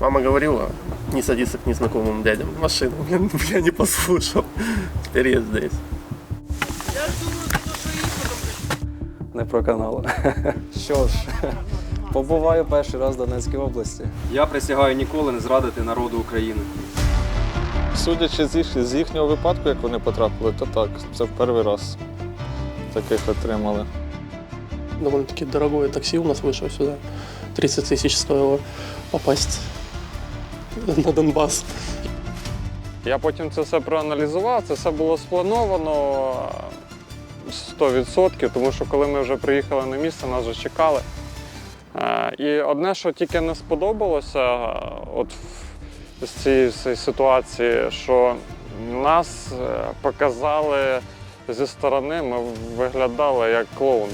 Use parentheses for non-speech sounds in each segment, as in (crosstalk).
Мама говорила, не садиться к незнакомым дядям в машину. Я, я не (laughs) послушал. Теперь я здесь. Не проканало. Що ж, побуваю перший раз в Донецькій області. Я присягаю ніколи не зрадити народу України. Судячи з, їх, з їхнього випадку, як вони потрапили, то так, це в перший раз таких отримали. Довольно-таки дорогое такси у нас вышло сюда. 30 тысяч стоило попасть (laughs) на Донбасс. Я потім це все проаналізував, це все було сплановано е, 100%, тому що коли ми вже приїхали на місце, нас вже чекали. Е, І одне, що тільки не сподобалося, е, от з цієї ситуації, що нас е, показали зі сторони, ми виглядали як клоуни.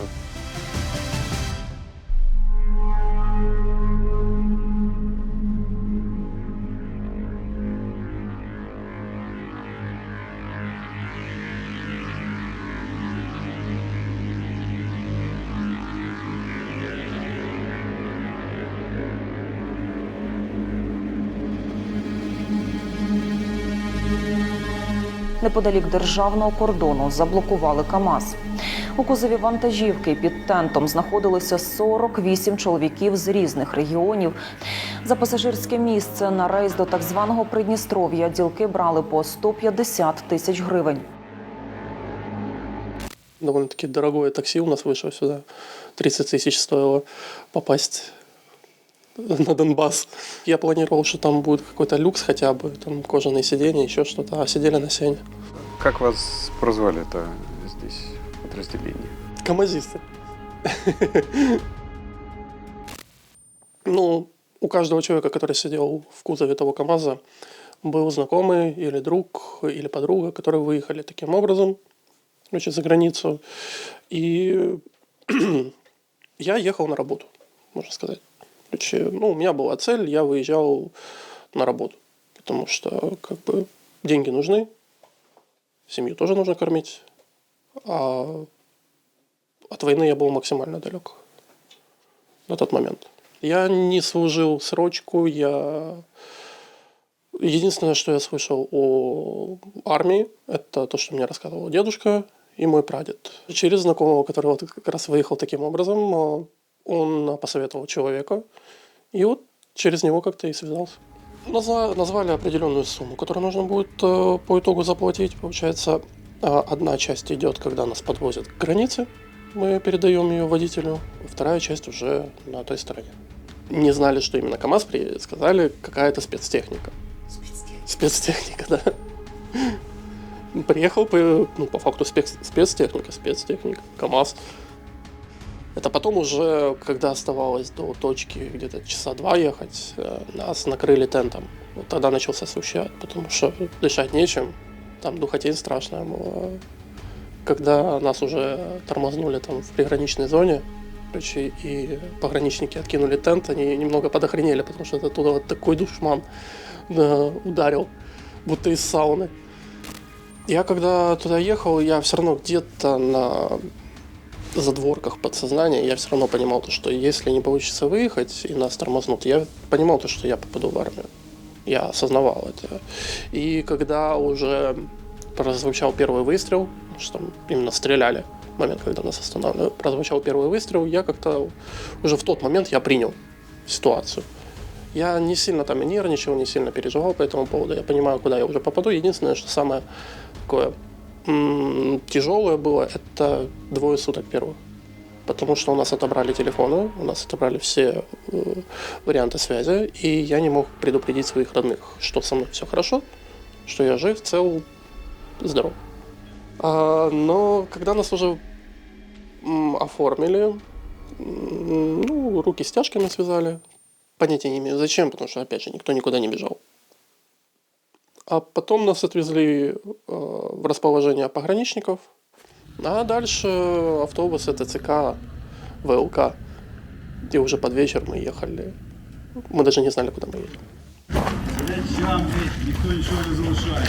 Неподалік державного кордону заблокували КАМАЗ. У кузові вантажівки під тентом знаходилося 48 чоловіків з різних регіонів. За пасажирське місце на рейс до так званого Придністров'я ділки брали по 150 тисяч гривень. Довольно-таки дорогое такси у нас вышло сюда. 30 тысяч стоило попасть на Донбасс. Я планировал, что там будет какой-то люкс хотя бы, там кожаные сиденья, еще что-то, а сидели на сене. Как вас прозвали-то здесь, в подразделении? Камазисты. Ну, у каждого человека, который сидел в кузове того КАМАЗа, был знакомый или друг, или подруга, которые выехали таким образом, короче, за границу. И (clears throat) я ехал на работу, можно сказать. Короче, ну, у меня была цель, я выезжал на работу. Потому что, как бы, деньги нужны, семью тоже нужно кормить, а от войны я был максимально далек на тот момент. Я не служил срочку, я... Единственное, что я слышал о армии, это то, что мне рассказывал дедушка и мой прадед. Через знакомого, который вот как раз выехал таким образом, а, он посоветовал человека, и вот через него как-то и связался. Назва- Назвали определенную сумму, которую нужно будет э, по итогу заплатить. Получается, а, одна часть идет, когда нас подвозят к границе, мы передаем ее водителю, а вторая часть уже на той стороне. Не знали, что именно КАМАЗ приедет, сказали, какая-то спецтехника. Спецтехника, да. Приехал, по, ну, по факту спец- спецтехника, спецтехника, КАМАЗ. Это потом уже, когда оставалось до точки где-то часа два ехать, э, нас накрыли тентом. Вот тогда начался сущат, потому что дышать нечем. Там духотень страшная была. Когда нас уже тормознули там в приграничной зоне, короче, и пограничники откинули тент, они немного подохренели, потому что оттуда вот такой душман да, ударил, будто из сауны. Я когда туда ехал, я все равно где-то на задворках подсознания, я все равно понимал, то, что если не получится выехать и нас тормознут, я понимал, то, что я попаду в армию. Я осознавал это. И когда уже прозвучал первый выстрел, что там именно стреляли, момент, когда нас останавливали, прозвучал первый выстрел, я как-то уже в тот момент я принял ситуацию. Я не сильно там нервничал, не сильно переживал по этому поводу. Я понимаю, куда я уже попаду. Единственное, что самое такое тяжелое было, это двое суток первых. Потому что у нас отобрали телефоны, у нас отобрали все э, варианты связи, и я не мог предупредить своих родных, что со мной все хорошо, что я жив, цел, здоров. А, но когда нас уже оформили, ну, руки стяжками связали, понятия не имею зачем, потому что, опять же, никто никуда не бежал. А потом нас отвезли э, в расположение пограничников, а дальше автобус ТЦК, ВЛК, где уже под вечер мы ехали. Мы даже не знали, куда мы едем. Блядь, ніхто нічого не залишає.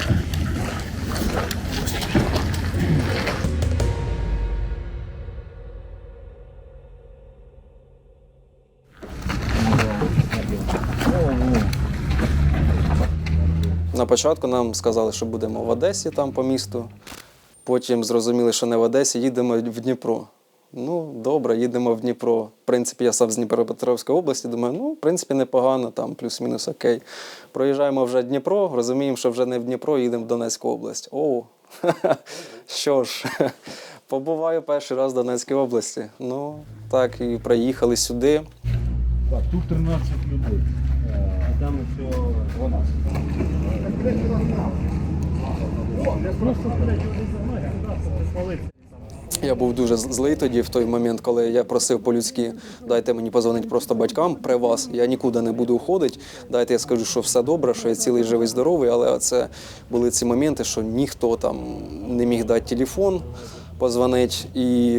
На початку нам сказали, що будемо в Одесі там по місту. Потім зрозуміли, що не в Одесі, їдемо в Дніпро. Ну, добре, їдемо в Дніпро. В принципі, я сам з Дніпропетровської області. Думаю, ну, в принципі, непогано, там плюс-мінус окей. Проїжджаємо вже Дніпро, розуміємо, що вже не в Дніпро, їдемо в Донецьку область. О, (laughs) що ж, (laughs) побуваю перший раз в Донецькій області. Ну, так, і приїхали сюди. Так, тут 13 людей. А там ще 12. Я був дуже злий тоді, в той момент, коли я просив по-людськи, дайте мені позвонити просто батькам при вас. Я нікуди не буду уходити. Дайте я скажу, що все добре, що я цілий живий, здоровий. Але це були ці моменти, що ніхто там не міг дати телефон, позвонити. І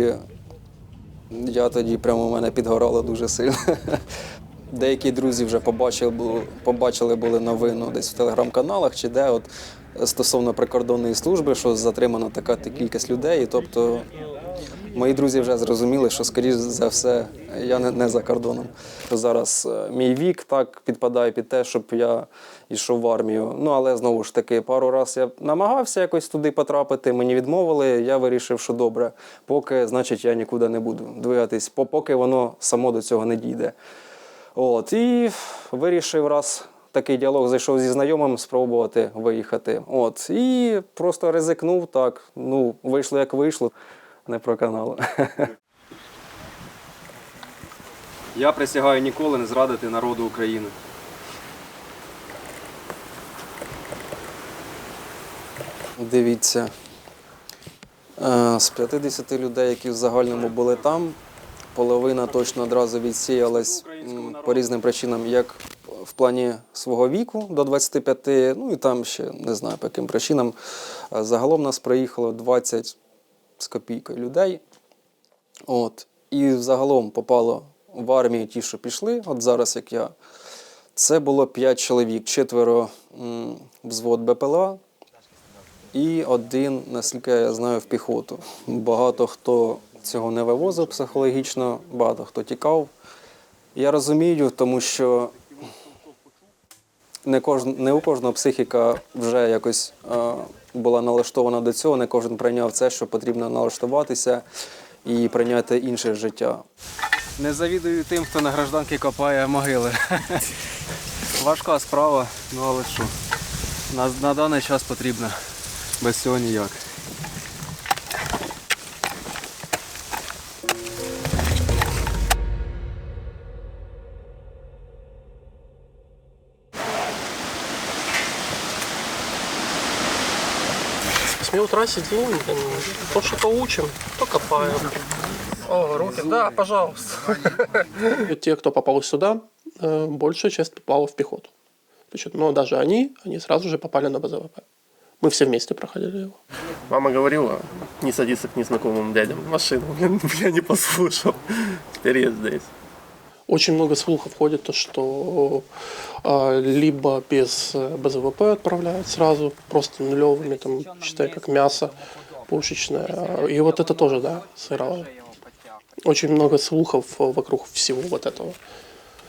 я тоді прямо в мене підгорало дуже сильно. (laughs) Деякі друзі вже побачили, побачили були новину десь в телеграм-каналах чи де, от стосовно прикордонної служби, що затримано така кількість людей. Тобто мої друзі вже зрозуміли, що скоріш за все я не, не за кордоном. Зараз е, мій вік так підпадає під те, щоб я йшов в армію. Ну але знову ж таки, пару разів я намагався якось туди потрапити. Мені відмовили. Я вирішив, що добре, поки значить я нікуди не буду двигатись, поки воно само до цього не дійде. От, і вирішив раз такий діалог зайшов зі знайомим спробувати виїхати. От, і просто ризикнув так. Ну, вийшло як вийшло, не проканало. (laughs) Я присягаю ніколи не зрадити народу України. Дивіться, е, з 50 людей, які в загальному були там, половина точно одразу відсіялась по різним причинам, як в плані свого віку до 25, ну і там ще не знаю по яким причинам. Загалом нас приїхало 20 з копійкою людей. От. І загалом попало в армію ті, що пішли, от зараз як я. Це було 5 чоловік, четверо взвод БПЛА, і один, наскільки я знаю, в піхоту. Багато хто цього не вивозив психологічно, багато хто тікав. Я розумію, тому що не, кожн, не у кожного психіка вже якось е, була налаштована до цього, не кожен прийняв це, що потрібно налаштуватися і прийняти інше життя. Не завідую тим, хто на гражданки копає могили. (laughs) Важка справа, ну але що. На, на даний час потрібно. Без цього ніяк. Утра сидим, то что-то учим, то копаем. О, руки, да, пожалуйста. (laughs) Те, кто попал сюда, э, большая часть попала в пехоту. Но даже они, они сразу же попали на БЗВП. Мы все вместе проходили его. Мама говорила, не садиться к незнакомым дядям в машину. (laughs) Я не послушал. Теперь я здесь. Очень много слухов ходит, то, что а, либо без э, БЗВП отправляют сразу, просто нулевыми, там, считай, как мясо пушечное. И вот это тоже, да, сыграло. Очень много слухов э, вокруг всего вот этого.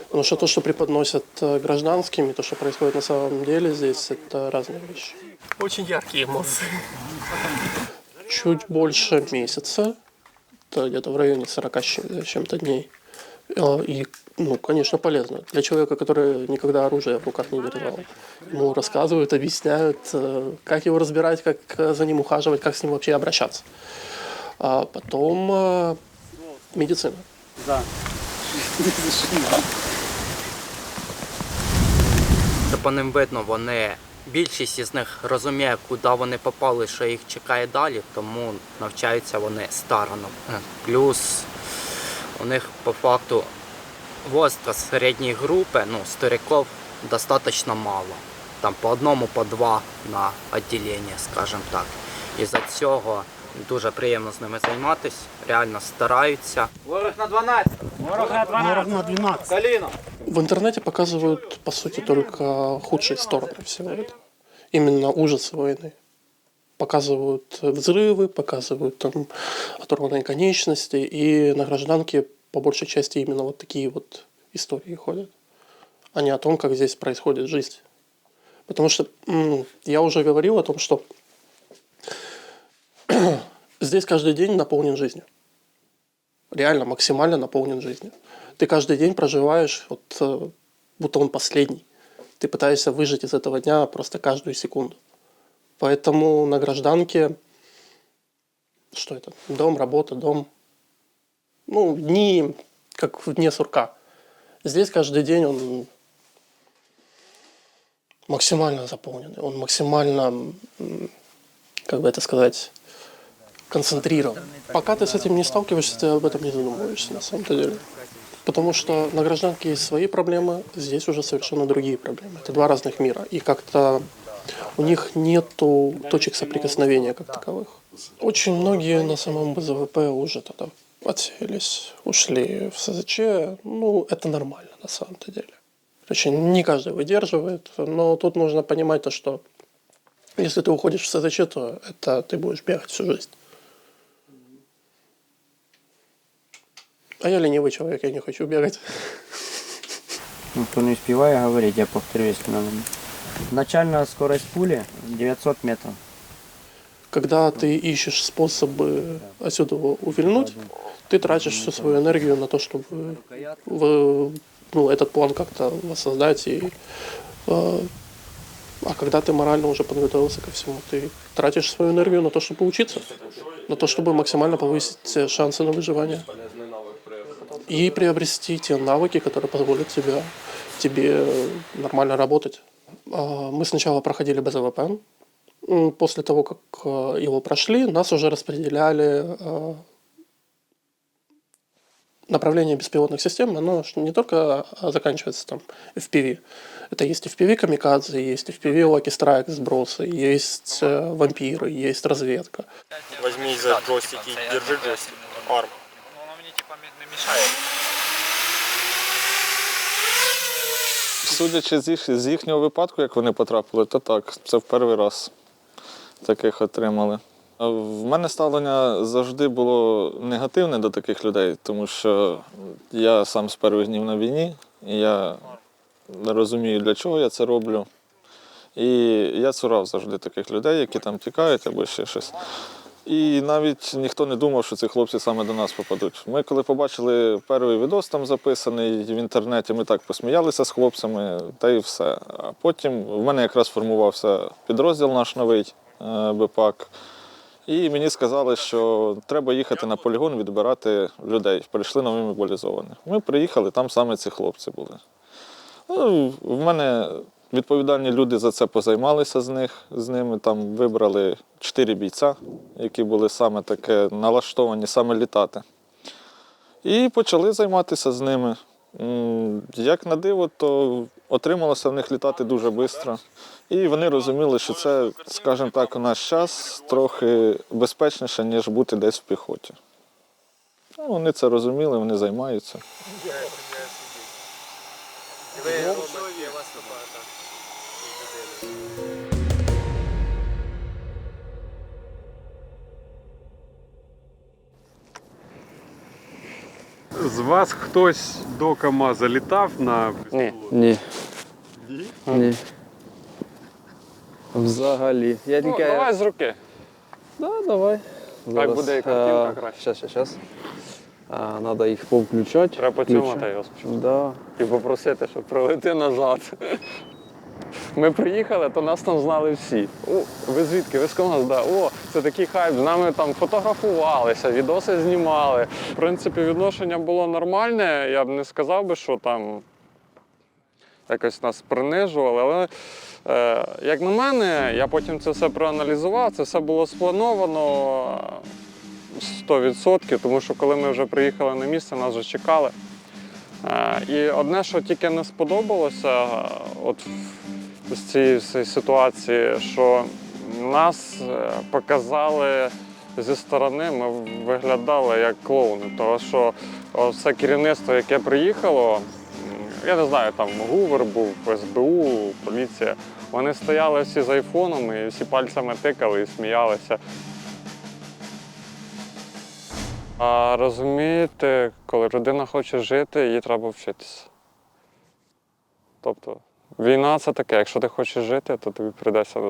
Потому что то, что преподносят э, гражданским, и то, что происходит на самом деле здесь, это разные вещи. Очень яркие эмоции. Чуть больше месяца, это где-то в районе 40 с чем- чем-то дней. А, И, ну, конечно, полезно. Для человека, который никогда оружие в руках не держал. Ему рассказывают, объясняют, э, как его разбирать, как э, за ним ухаживать, как с ним вообще обращаться. А потом э, медицина. Це по ним видно, вони більшість із них розуміє, куди вони попали, що їх чекає далі, тому навчаються вони старано. Е, Плюс у них по факту возраст середньої групи, ну, стариків достатньо мало. Там по одному, по два на відділення, скажімо так. І за цього дуже приємно з ними займатися, реально стараються. В интернете показывают, по сути, только худшие стороны всего этого. Именно ужасы войны. Показывают взрывы, показывают там оторванные конечности, и на гражданке по большей части именно вот такие вот истории ходят, а не о том, как здесь происходит жизнь. Потому что я уже говорил о том, что (clears throat) здесь каждый день наполнен жизнью. Реально максимально наполнен жизнью. Ты каждый день проживаешь, вот, э, будто он последний. Ты пытаешься выжить из этого дня просто каждую секунду. Поэтому на гражданке что это? Дом, работа, дом. Ну, дни как вне сурка. Здесь каждый день он максимально заполненный, он максимально, как бы это сказать, концентрирован. Пока ты с этим не сталкиваешься, ты об этом не задумываешься на самом-то деле. Потому что на гражданке есть свои проблемы, здесь уже совершенно другие проблемы. Это два разных мира. И как-то у них нету точек соприкосновения как таковых. Очень многие на самом БЗВП уже тогда отселись, ушли в СЗЧ. Ну, это нормально на самом-то деле. Короче, не каждый выдерживает, но тут нужно понимать то, что если ты уходишь в СЗЧ, то это ты будешь бегать всю жизнь. А я ленивый человек, я не хочу бегать. Ну, кто не успевая говорить, я повторю, если надо. Начальная скорость пули 900 метров. Когда ты ищешь способы отсюда увильнуть, ты тратишь всю свою энергию на то, чтобы в- ну, этот план как-то воссоздать. И, э, а когда ты морально уже подготовился ко всему, ты тратишь свою энергию на то, чтобы учиться, на то, чтобы максимально повысить э, шансы на выживание. И приобрести те навыки, которые позволят тебе, тебе нормально работать. А, Мы сначала проходили БЗВП, После того, как э, его прошли, нас уже распределяли э, направление беспилотных систем, оно не только а, заканчивается там FPV. Это есть FPV камикадзе, есть FPV Lucky Strike сбросы, есть э, вампиры, есть разведка. Возьми за джойстик и держи джойстик. Арм. Судячи з, їх, з їхнього випадку, як вони потрапили, то так, це в перший раз таких отримали. В мене ставлення завжди було негативне до таких людей, тому що я сам з перших днів на війні, і я не розумію, для чого я це роблю. І я цурав завжди таких людей, які там тікають або ще щось. І навіть ніхто не думав, що ці хлопці саме до нас попадуть. Ми, коли побачили перший відос там записаний в інтернеті, ми так посміялися з хлопцями, та й все. А потім в мене якраз формувався підрозділ наш новий е, БПАК. І мені сказали, що треба їхати на полігон відбирати людей. Прийшли нові мобілізовані. Ми приїхали, там саме ці хлопці були. Ну, в мене відповідальні люди за це позаймалися з них, з ними. Там вибрали чотири бійця, які були саме таке налаштовані, саме літати. І почали займатися з ними. Як на диво, то отрималося в них літати дуже швидко. І вони розуміли, що це, скажімо так, у наш час трохи безпечніше, ніж бути десь в піхоті. Ну, вони це розуміли, вони займаються. З вас хтось до КАМАЗа літав на Ні. Ні. Ні. Взагалі. Я Ну, тільки. давай з руки. Да, давай. Так буде і картинка а, краще. Щас, щас, щас. А, надо їх повключати. Треба поцілувати його спочатку. Да. і попросити, щоб пролети назад. Ми приїхали, то нас там знали всі. О, ви звідки? Ви з Камаз? Да. О, це такий хайп. З нами там фотографувалися, відоси знімали. В принципі, відношення було нормальне. Я б не сказав би, що там якось нас принижували. Але е, як на мене, я потім це все проаналізував, це все було сплановано е, 100%, тому що коли ми вже приїхали на місце, нас вже чекали. Е, І одне, що тільки не сподобалося, от з цієї ситуації, що нас е, показали зі сторони, ми виглядали як клоуни. Тому що все керівництво, яке приїхало, я не знаю, там Гувер був, СБУ, поліція. Вони стояли всі з айфонами і всі пальцями тикали і сміялися. А розумієте, коли людина хоче жити, їй треба вчитися. Тобто Війна це таке, якщо ти хочеш жити, то тобі прийдеться,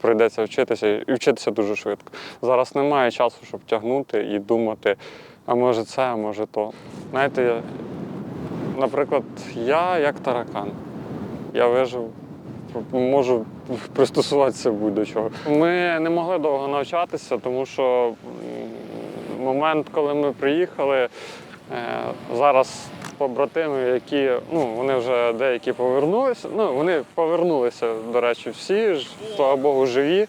прийдеться вчитися і вчитися дуже швидко. Зараз немає часу, щоб тягнути і думати, а може це, а може то. Знаєте, наприклад, я як таракан. Я вижив, можу пристосуватися будь-до чого. Ми не могли довго навчатися, тому що момент, коли ми приїхали, е, зараз побратими, які ну, вони вже деякі повернулися. Ну, вони повернулися, до речі, всі ж, слава Богу, живі.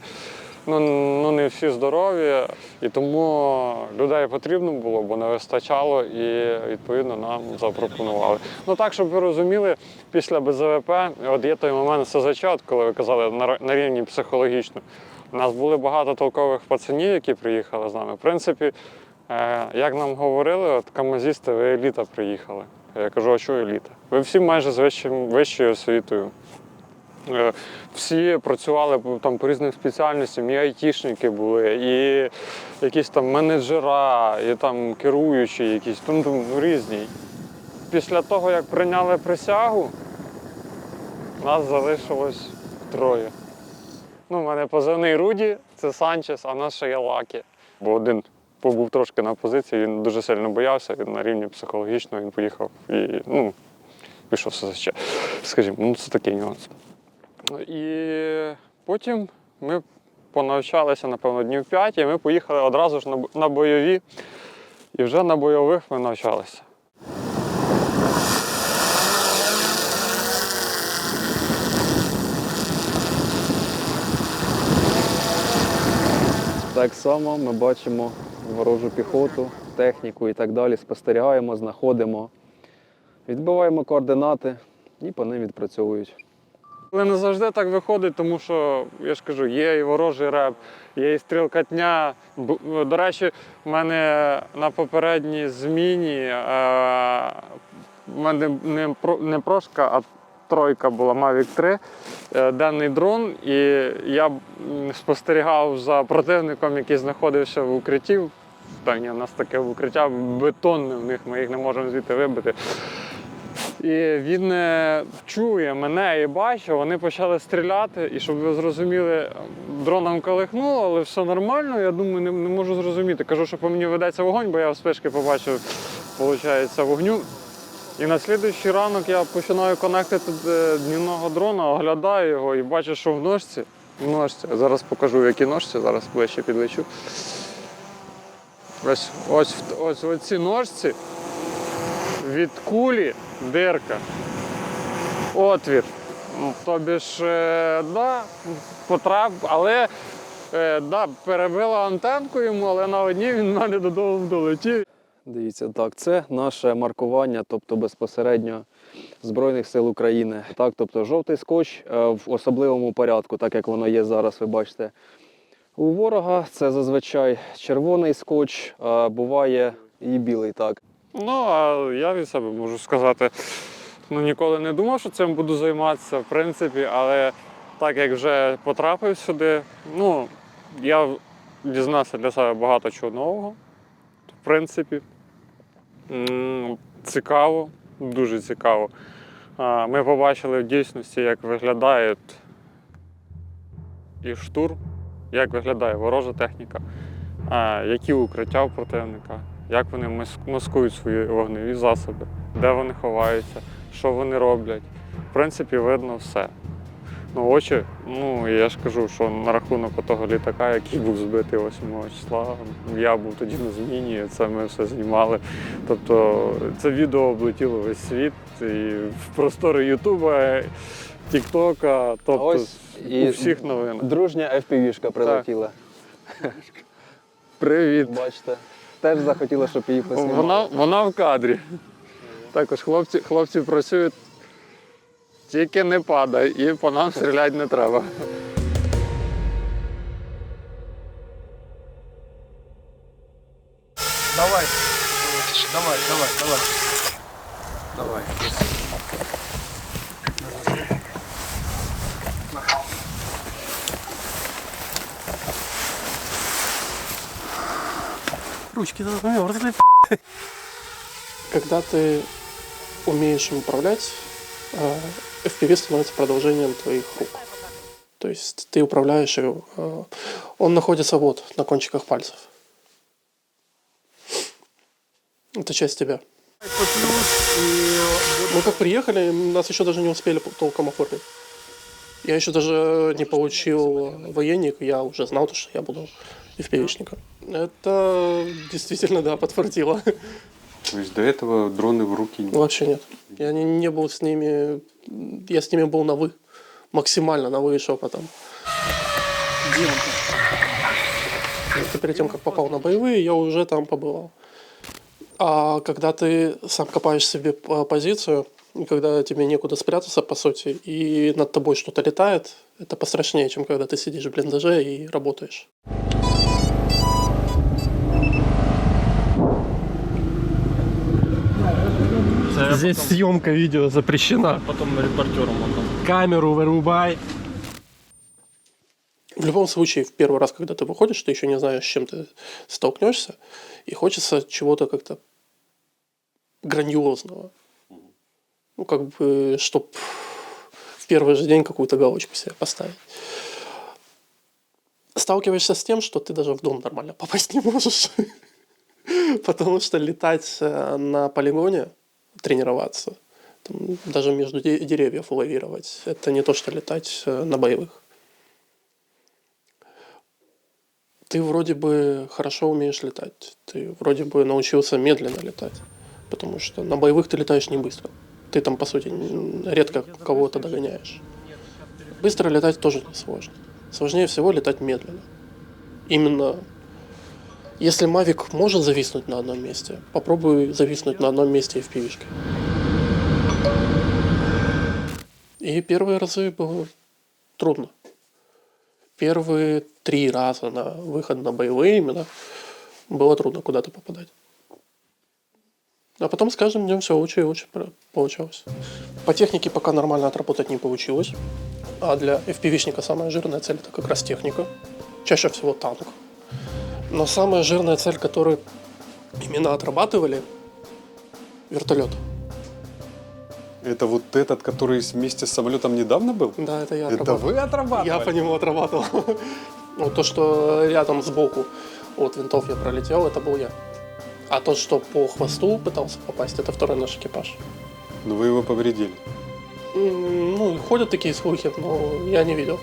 Ну, ну не всі здорові, і тому людей потрібно було, бо не вистачало, і відповідно нам запропонували. Ну так, щоб ви розуміли, після БЗВП, от є той момент СЗЧ, коли ви казали на, на рівні психологічно. У нас були багато толкових пацанів, які приїхали з нами. В принципі, е, як нам говорили, от камазісти, ви еліта приїхали. Я кажу, а що еліта? Ви всі майже з вищим, вищою освітою. Е, Всі працювали там по різним спеціальностям, і айтішники були, і якісь там менеджера, і там керуючі, якісь ну, там різні. Після того, як прийняли присягу, нас залишилось троє. Ну, у мене позивний Руді, це Санчес, а нас ще є Лакі. Бо один побув трошки на позиції, він дуже сильно боявся, він на рівні психологічного він поїхав і ну, пішов все ще. Скажімо, ну це такий нюанс. І потім ми понавчалися, напевно, днів 5, і ми поїхали одразу ж на бойові. І вже на бойових ми навчалися. Так само ми бачимо ворожу піхоту, техніку і так далі. Спостерігаємо, знаходимо, відбиваємо координати і по ним відпрацьовують. Але не завжди так виходить, тому що я ж кажу, є і ворожий реп, є і стрілкатня. До речі, в мене на попередній зміні е, в мене не, про- не прошка, а тройка була Mavic 3, е, денний дрон, і я спостерігав за противником, який знаходився в укритті. Та ні, у нас таке укриття бетонне в них, ми їх не можемо звідти вибити. І він е, чує мене і бачить, вони почали стріляти. І щоб ви зрозуміли, дроном колихнуло, але все нормально. Я думаю, не, не можу зрозуміти. Кажу, що по мені ведеться вогонь, бо я в спешки побачив, виходить, вогню. І на слідуючий ранок я починаю конектити е, днівного дрона, оглядаю його і бачу, що в ножці. В ножці. Зараз покажу, в якій ножці, зараз ближче підлечу. Ось, ось, ось в цій ножці від кулі дирка. Отвір. Тобі ж, е, да, потрап, але е, да, перебила антенку йому, але на одній він мене додому долетів. Дивіться, так, це наше маркування, тобто безпосередньо Збройних сил України. Так, тобто жовтий скотч е, в особливому порядку, так як воно є зараз, ви бачите. У ворога це зазвичай червоний скотч, а буває і білий, так. Ну, а я від себе можу сказати, ну ніколи не думав, що цим буду займатися, в принципі, але так як вже потрапив сюди, ну, я дізнався для себе багато чого нового. Принципі, цікаво, дуже цікаво. Ми побачили в дійсності, як виглядає і штурм, як виглядає ворожа техніка, які укриття у противника, як вони маскують свої вогневі засоби, де вони ховаються, що вони роблять. В принципі, видно все. Ну, очі, ну я ж кажу, що на рахунок того літака, який був збитий 8 числа, я був тоді на зміні, це ми все знімали. Тобто це відео облетіло весь світ і в простори Ютуба, Тіктока, тобто Ось і у всіх новинах. Дружня FPV-шка прилетіла. Привіт. Бачите, теж захотіла, щоб її поснімали. Вона, вона в кадрі. Також хлопці, хлопці працюють, тільки не падай, і по нам стріляти не треба. Давай. Давай, давай, давай. Давай. Ручки надо замерзли. Когда ты умеешь им управлять, э, FPV становится продолжением твоих рук. То есть ты управляешь его. э, Он находится вот на кончиках пальцев. Это часть тебя. Мы как приехали, нас еще даже не успели толком оформить. Я еще даже не получил военник, я уже знал, то, что я буду FPV-шником. Это действительно, да, подтвердило. То есть до этого дроны в руки не... Вообще нет. Я не, не был с ними, я с ними был на «вы». Максимально на «вы» и шепотом. Это перед тем, как попал на боевые, я уже там побывал. А когда ты сам копаешь себе по- позицию, когда тебе некуда спрятаться, по сути, и над тобой что-то летает, это пострашнее, чем когда ты сидишь в блиндаже и работаешь. Здесь съемка видео запрещена. Потом репортером он там. Камеру вырубай. В любом случае, в первый раз, когда ты выходишь, ты еще не знаешь, с чем ты столкнешься, и хочется чего-то как-то грандиозного. Ну, как бы, чтоб в первый же день какую-то галочку себе поставить. Сталкиваешься с тем, что ты даже в дом нормально (laughs) попасть не можешь. Потому что летать э, на полигоне, тренироваться, там, даже между де- деревьев лавировать, это не то, что летать э, на боевых. Ты вроде бы хорошо умеешь летать, ты вроде бы научился медленно летать, потому что на боевых ты летаешь не быстро. Ты там, по сути, редко кого-то догоняешь. Быстро летать тоже не сложно. Сложнее всего летать медленно. Именно если Мавик может зависнуть на одном месте, попробуй зависнуть на одном месте и в пивишке. И первые разы было трудно. Первые три раза на выход на боевые именно было трудно куда-то попадать. А потом с каждым днем все лучше и лучше получалось. По технике пока нормально отработать не получилось. А для FPV-шника самая жирная цель это как раз техника. Чаще всего танк. Но самая жирная цель, которую именно отрабатывали, вертолет. Это вот этот, который вместе с самолетом недавно был? Да, это я Это отрабатывал. вы отрабатывали? Я по нему отрабатывал. (laughs) Ну, то, что рядом сбоку от винтов я пролетел, это был я. А тот, что по хвосту пытался попасть, это второй наш экипаж. Но вы его повредили. Ну, ходят такие слухи, но я не видел.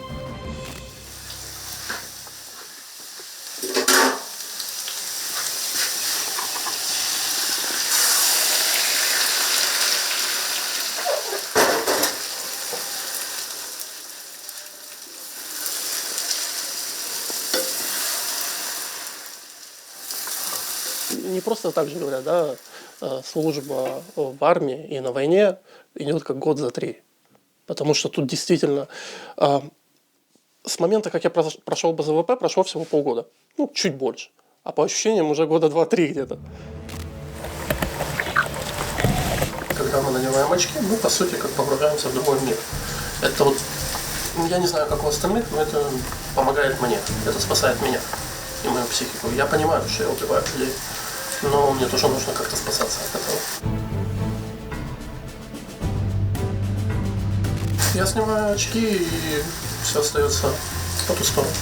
Не просто так же говорят, да, э, служба в армии и на войне идет как год за три. Потому что тут действительно э, с момента, как я прош- прошел БЗВП, прошло всего полгода. Ну, чуть больше. А по ощущениям уже года два-три где-то. Когда мы надеваем очки, мы, по сути, как погружаемся в другой мир. Это вот, ну, я не знаю, как у остальных, но это помогает мне. Это спасает меня и мою психику. Я понимаю, что я убиваю людей, но мне тоже нужно как-то спасаться от этого. Я снимаю очки, и все остается по ту сторону.